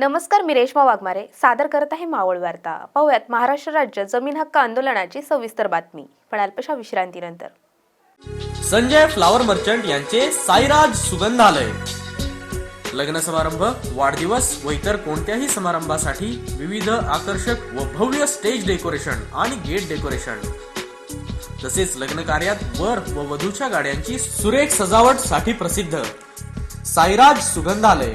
नमस्कार मी रेश्मा वाघमारे. सादर करत आहे मावळ वार्ता. पाहूयात महाराष्ट्र राज्य जमीन हक्क आंदोलनाची सविस्तर बातमी. पण अल्पशा विश्रांतीनंतर. संजय फ्लावर मर्चंट यांचे साईराज सुगंधालय. लग्न समारंभ वाढदिवस व इतर कोणत्याही समारंभासाठी विविध आकर्षक व भव्य स्टेज डेकोरेशन आणि गेट डेकोरेशन. तसेच लग्न कार्यात वर व वधूच्या गाड्यांची सुरेख सजावटसाठी प्रसिद्ध. साईराज सुगंधालय.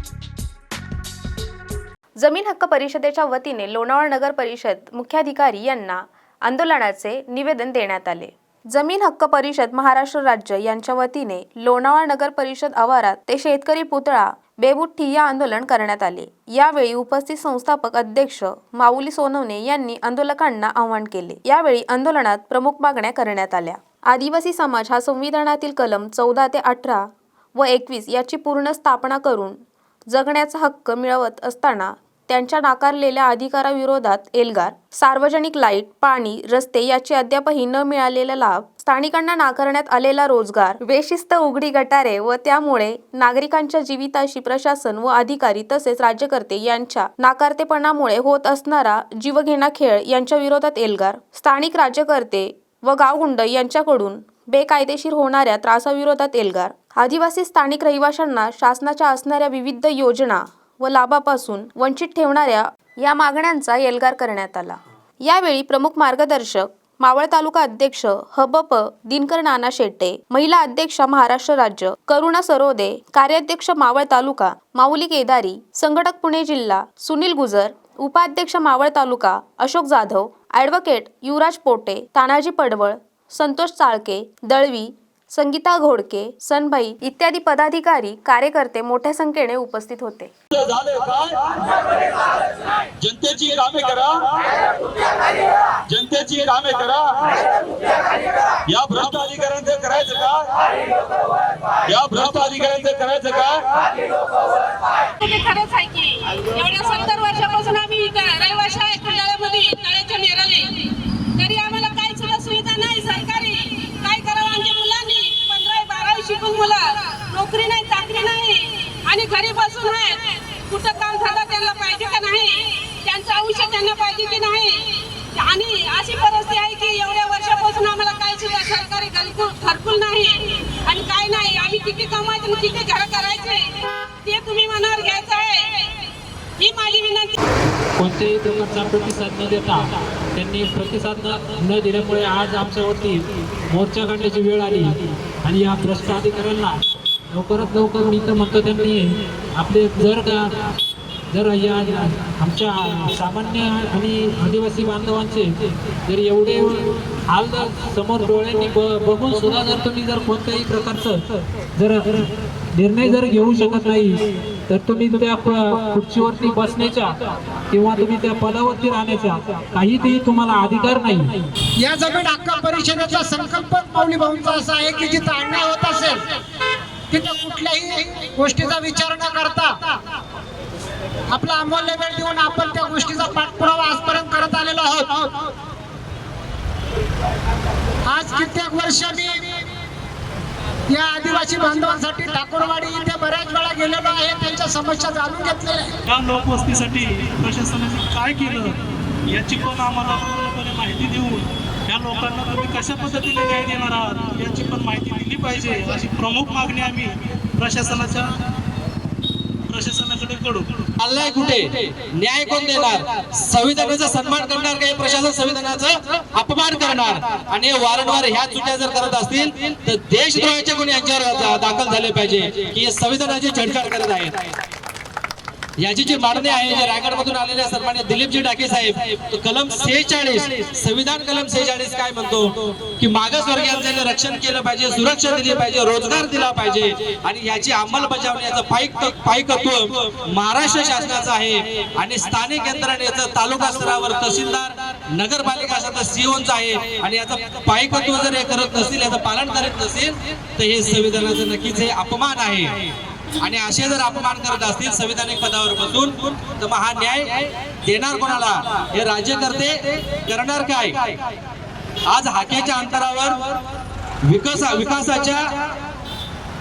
जमीन हक्क परिषदेच्या वतीने लोणावळा नगर परिषद मुख्याधिकारी यांना आंदोलनाचे निवेदन देण्यात आले. जमीन हक्क परिषद महाराष्ट्र राज्य यांच्या वतीने लोणावळा नगर परिषद आवारात ते शेतकरी पुतळा बेबुट्ठी या आंदोलन करण्यात आले. यावेळी उपस्थित संस्थापक अध्यक्ष माऊली सोनवणे यांनी आंदोलकांना आवाहन केले. यावेळी आंदोलनात प्रमुख मागण्या करण्यात आल्या. आदिवासी समाज हा संविधानातील कलम चौदा ते अठरा व एकवीस याची पूर्ण स्थापना करून जगण्याचा हक्क मिळवत असताना त्यांच्या नाकारलेल्या अधिकाराविरोधात एल्गार सार्वजनिक लाइट पाणी रस्ते याचे अद्यापही न मिळालेला लाभ स्थानिकांना नाकारण्यात आलेला रोजगार बेशिस्त उघडी गटारे व त्यामुळे नागरिकांच्या जीविताशी प्रशासन व अधिकारी तसेच राज्यकर्ते यांच्या नाकारतेपणामुळे होत असणारा जीवघेणा खेळ यांच्या विरोधात एल्गार स्थानिक राज्यकर्ते व गावगुंड यांच्याकडून बेकायदेशीर होणाऱ्या त्रासाविरोधात एल्गार. आदिवासी स्थानिक रहिवाशांना शासनाच्या असणाऱ्या विविध योजना व लाभापासून वंचित ठेवणाऱ्या या मागण्यांचा एल्गार करण्यात आला. यावेळी प्रमुख मार्गदर्शक मावळ तालुका अध्यक्ष हबप दिनकर नाना शेट्टे महिला अध्यक्ष महाराष्ट्र राज्य करुणा सरोदे कार्याध्यक्ष मावळ तालुका माऊली केदारी संघटक पुणे जिल्हा सुनील गुजर उपाध्यक्ष मावळ तालुका अशोक जाधव ॲडव्होकेट युवराज पोटे तानाजी पडवळ संतोष चाळके दळवी संगीता घोडके सनभाई इत्यादी पदाधिकारी कार्यकर्ते मोठ्या संख्येने उपस्थित होते. जनतेची कामे करा. जनतेची कामे करा. या भ्रष्ट अधिकाऱ्यांचं करायचं का? या भ्रष्ट अधिकाऱ्यांचं करायचं का? खरंच आहे की एवढ्या सत्तर वर्षापासून आम्ही इथं रहिवाशी आहे खंडाळ्यामध्ये तळ्याच्या नेराले तरी आम्हाला काही सुद्धा सुविधा नाही सरकारी काय करावं आमच्या मुलांनी पंधरावी बारावी शिकून मुलं नोकरी नाही चाकरी नाही आणि घरी बसून आहे कुठं काम झालं त्यांना पाहिजे का नाही? त्यांचं आयुष्य त्यांना पाहिजे की नाही? आणि अशी परिस्थिती आहे की एवढ्या वर्षापासून आम्हाला काही सुद्धा सरकारी घरकुल घरकुल नाही. आणि काय नाही. आम्ही किती कमायचं आणि किती घर करायचे ते तुम्ही मनावर घ्यायचं आहे. ही माझी विनंती. कोणत्याही प्रकारचा प्रतिसाद न देता त्यांनी प्रतिसाद न न दिल्यामुळे आज आमच्यावरती मोर्चा काढण्याची वेळ आली. आणि या भ्रष्ट अधिकाऱ्यांना लवकरात लवकर मी तर म्हणतो त्यांनी आपले जर का जर या आमच्या सामान्य आणि आदिवासी बांधवांचे जर एवढे हाल जर समोर डोळ्यांनी ब बघून सुद्धा जर तुम्ही जर कोणत्याही प्रकारचं जर निर्णय जर घेऊ शकत नाही तर तुम्ही त्या खुर्चीवरती बसण्याच्या किंवा तुम्ही त्या पदावरती राहण्याचा काहीही तुम्हाला अधिकार नाही. या जमीन हक्क परिषदेचा संकल्प माऊली भाऊंचा असा आहे की जिथं अन्याय होत असेल तिथं कुठल्याही गोष्टीचा विचार न करता आपला अमूल्य वेळ देऊन आपण त्या गोष्टीचा पाठपुरावा आजपर्यंत करत आलेलो आहोत. आज कित्येक वर्ष मी या आदिवासी बांधवांसाठी ठाकूरवाडी इथे बऱ्याच वेळा गेलेलो आहे. त्यांच्या समस्या जाणून घेतलेल्या या लोकवस्तीसाठी प्रशासनाने काय केलं याची पण आम्हाला पूर्णपणे माहिती देऊन लोकांना तुम्ही कशा पद्धतीने न्याय देणार आहात याची पण माहिती दिली पाहिजे. अशी प्रमुख मागणी आम्ही प्रशासनाच्या प्रशासनाकडे करू. चाललाय कुठे? न्याय कोण देणार? संविधानाचा सन्मान करणार काही प्रशासन संविधानाचा अपमान करणार? आणि वारंवार ह्या चुट्या जर करत असतील तर देशद्रोहाचे कोणी यांच्यावर दाखल झाले पाहिजे की संविधानाची छेडछाड करत आहेत. याची जी मागणी आहे जे रायगडमधून आलेले सन्मान्य दिलीपजी डाके साहेब कलम सेहेचाळीस संविधान कलम सेहेचाळीस काय म्हणतो? की मागासवर्गीयांचं रक्षण केलं पाहिजे सुरक्षा दिली पाहिजे रोजगार दिला पाहिजे आणि याची अंमलबजावणी याचं पाईक पाईकत्व महाराष्ट्र शासनाचं आहे आणि स्थानिक यंत्रणेचं तालुका स्तरावर तहसीलदार नगरपालिका असा तर सीओचं आहे आणि याचं पायकत्व जर हे करत नसतील याचं पालन करत नसेल तर हे संविधानाचं नक्कीच हे अपमान आहे. आणि असे जर अपमान करत असतील संविधानिक पदावर बसून तर मग हा न्याय देणार कोणाला? हे राज्यकर्ते करणार काय? आज हाकेच्या अंतरावर विकास विकासाच्या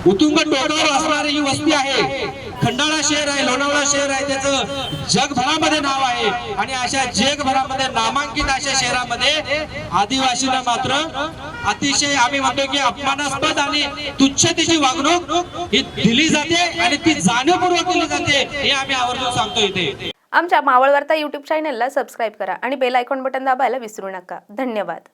उतुंग टोकावर असणारी ही वस्ती आहे. खंडाळा शहर आहे लोणावळा शहर आहे त्याचं जगभरामध्ये नाव आहे. आणि अशा जगभरामध्ये नामांकित अशा शहरामध्ये आदिवासीला मात्र अतिशय आम्ही म्हणतो की अपमानास्पद आणि तुच्छतेची वागणूक ही दिली जाते आणि ती जाणीवपूर्वक दिली जाते हे आम्ही आवर्जून सांगतो इथे. आमच्या मावळ युट्यूब चॅनेलला सबस्क्राईब करा आणि बेल आयकॉन बटन दाबायला विसरू नका. धन्यवाद.